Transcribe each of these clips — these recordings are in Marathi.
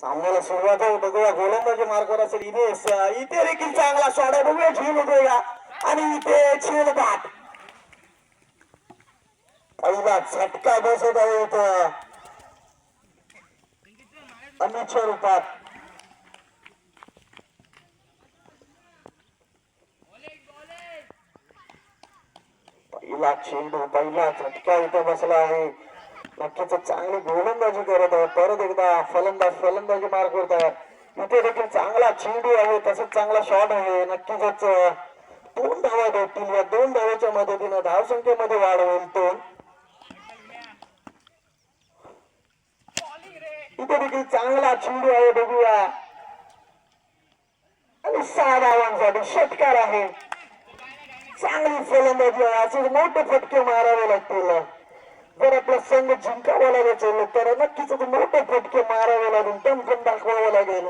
सामन्याला सुरुवात आहे बघूया गोलंदाजी मार्गावर असेल इथे इथे देखील चांगला शॉट आहे. बघूया झेल बघूया आणि इथे झेल बॅट पहिला झटका बसत आहे इथं. अनिच्छा रूपात. पहिला चेंडू पहिला झटका इथं बसला आहे. नक्कीच चांगली गोलंदाजी करत आहे. परत एकदा फलंदाज फलंदाजी मार्ग करत आहे इथे देखील चांगला चेंडू आहे तसंच चांगला शॉट आहे. नक्कीच दोन धावा भेटतील. या दोन धावाच्या मदतीनं धावसंख्येमध्ये वाढ होईल तो. इथे देखील चांगला चेंडू आहे बघूया. आणि सहा धावांसाठी षटकार आहे. चांगली फलंदाजी आहे. असे मोठे फटके मारावे लागतील. जर आपला संघ जिंकावा लागायचं तर नक्कीच मोठे फटके मारावे लागेल दमखम दाखवावं लागेल.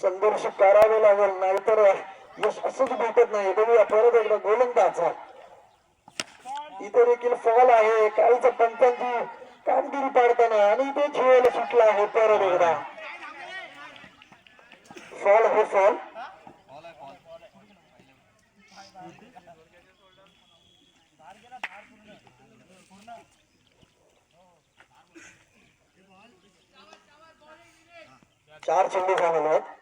संघर्ष करावे लागेल नाहीतर यश असंच भेटत नाही. बघूया परत एकदा गोलंदाज. इथे देखील फॉल आहे. कालच पंचांची कामगिरी पाडताना आणि इथे झेल सुटला आहे परत एकदा. फॉल हे फॉल चार चेंडू झालेले आहेत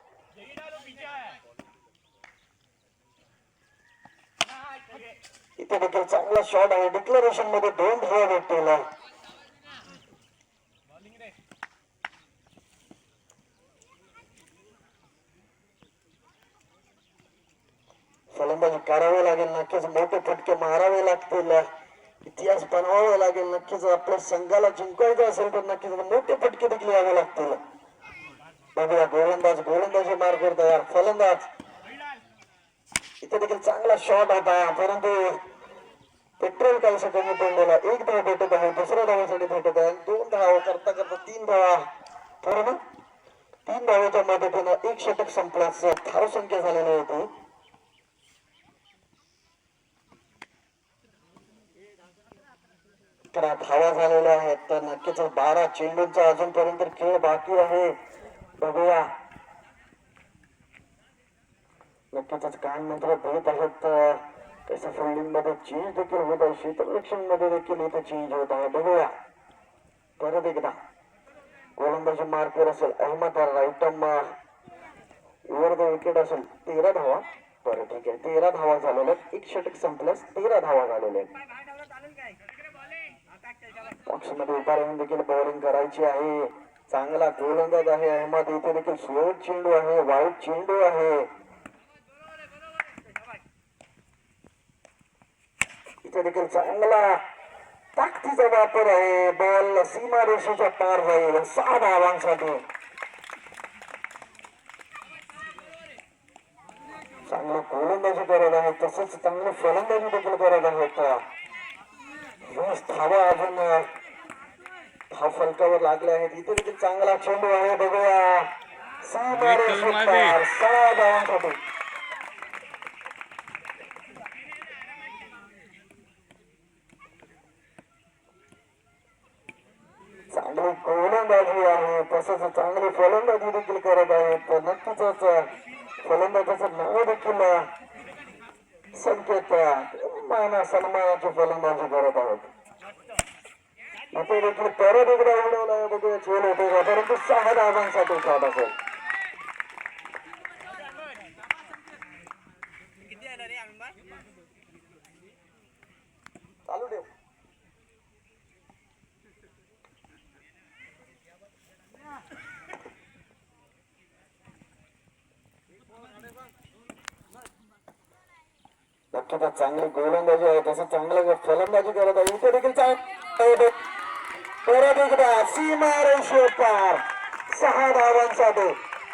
इथे देखील चांगला शॉट आहे. डिक्लेरेशनमध्ये दोन धावा भेटतील फलंदाजी करावे लागेल. नक्कीच मोठे फटके मारावे लागतील. इतिहास बनवावा लागेल नक्कीच. आपल्या संघाला जिंकायचं असेल तर नक्कीच मोठे फटके देखील यावे लागतील. बघूया गोलंदाज गोलंदाजी मार करत यार फलंदाज. इथे देखील चांगला शॉट होता परंतु पेट्रोल काही कमी तोंडला एक धाव भेटत आहे दुसऱ्या धावासाठी भेटत आहे. आणि दोन धाव करता करता तीन धावा पूर्ण. तीन धावाच्या मदतीनं एक षटक संपल्याचं धाव संख्या झालेली होती. अकरा धावा झालेल्या आहेत तर नक्कीच बारा चेंडूंचा अजूनपर्यंत खेळ बाकी आहे. बघूया. नक्कीच काय मंत्र देत आहेत तसं फिल्डिंगमध्ये चेंज देखील होत आहे. क्षेत्ररक्षणमध्ये देखील इथे चेंज होत आहे. बघूया. परत एकदा. गोलंदाजी मार्कवर असेल अहमद राईटम वर द विकेट असेल तेरा धावा. बरं ठीक आहे. तेरा धावा झालेल्या आहेत. एक षटक संपल्यास तेरा धावा झालेल्या आहेत. बॉक्समध्ये उभा राहून देखील बॉलिंग करायची आहे. चांगला गोलंदाज आहे अहमद. इथे देखील स्लो चेंडू आहे. वाईट चेंडू आहे. इथे देखील चांगला ताकदीचा वापर आहे. बॉल सीमा रेषेच्या पार जाईल. सहा धावांसाठी चांगलं गोलंदाजी करत आहे. तसंच चांगलं फलंदाजी देखील करत आहेत धावा अजून. धाव फलकावर लागले आहेत इथे देखील चांगला चेंडू आहे. बघूया. सहा धावांसाठी चांगली गोलंदाजी आहे. तसंच चांगली फलंदाजी देखील करत आहेत. नक्कीच फलंदाजाचं नाव देखील संकेत माना सन्मानाची फलंदाजी करत आहेत. आता देखील परत एकदा उडवला आहे बघूया खेळ होते का? परंतु सहा धावांसाठी शॉट असेल. चालू ठेव. नक्कीच चांगली गोलंदाजी आहे तसं चांगलं फलंदाजी करत आहे. इथे देखील चांगलं परत एकदा सीमा रेषे पार. सहा धावांसाठी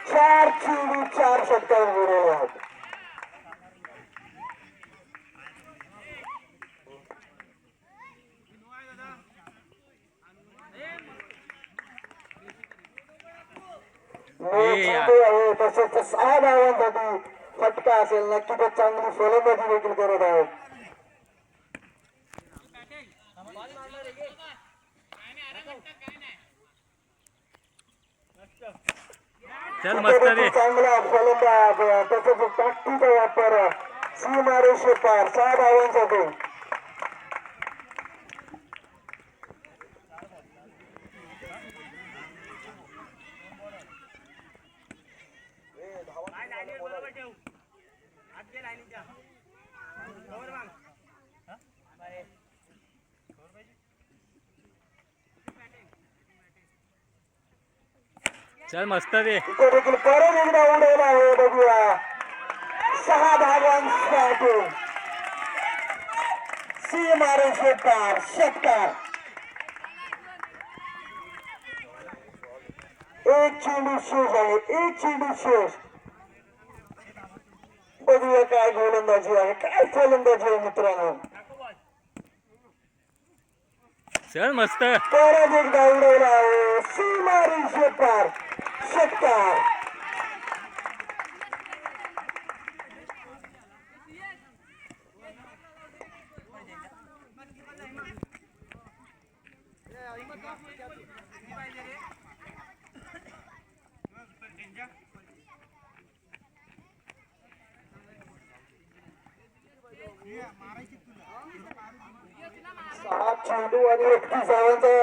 चार चेंडू चार षटकार उडवले आहेत. तसंच सहा धावांसाठी फटका असेल. नक्की ते चांगली फलंदाजी देखील करत आहेत चल मस्त रे चांगला फलंदाज त्याचा ताकदीचा वापर सीमारे शेपार सहा धावांसाठी. चल मस्त रे इथे देखील परत एकदा उडवला आहे बघूया. सहा धावांसाठी सीमारे शेपार षटकार एक चेंडू शेष आहे एक चेंडू शेष. बघूया काय गोलंदाजी आहे काय फलंदाजी आहे मित्रांनो. चल मस्त. परत एकदा उडवला आहे सीमारी शेपार षटकार सहा चेंडू आणि एकतीस धावांचा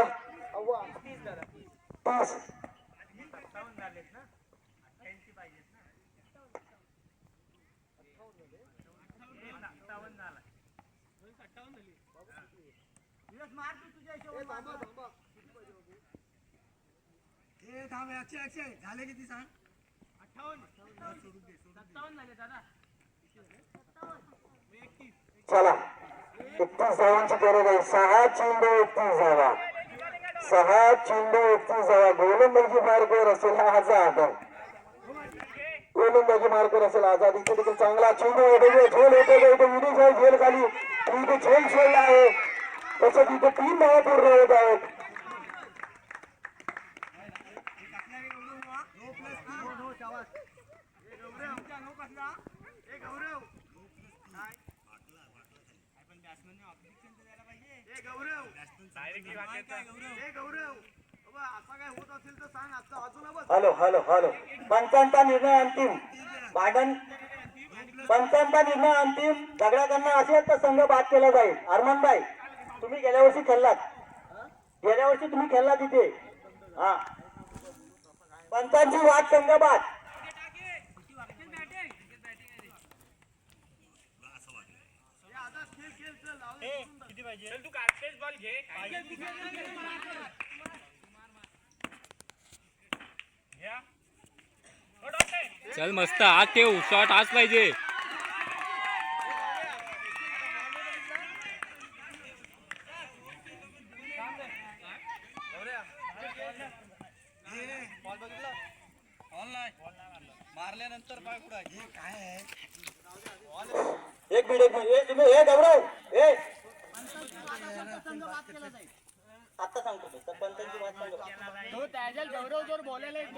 पास झाले किती सांग चला एकतीस धावांची गरज आहे सहा चेंडू एकतीस धावा सहा चेंडू एकतीस धावा गोलंदाजी मार्गवर असेल हा आझाद. गोलंदाजी मार्गवर असेल आझाद. इथे देखील चांगला चेंडू आहे. बघूया झेल इथे विनिश आहे झेल खाली. इथे झेल सोडला आहे. तसंच इथे तीन धावा पूर्ण होत आहेत गौरव. Hello hello hello. पंचांचा निर्णय अंतिम. भांडण? पंचांचा निर्णय अंतिम. दगडाकडनं असेल तर संघ बाद केला जाईल. अरमानबाई तुम्ही गेल्या वर्षी खेळलात. गेल्या वर्षी तुम्ही खेळला तिथे हा. पंचांची वाद संघ बाद. चल मस्त आत ठेव शॉट आज पाहिजे. मारल्यानंतर पाय कुठं हे काय आहे एक मिनिट एक मिनिट. ए, हे गौरव ए. आता सांगतो मी, तर सांगतो तो त्याच्या गौरव जोर बोलायला येत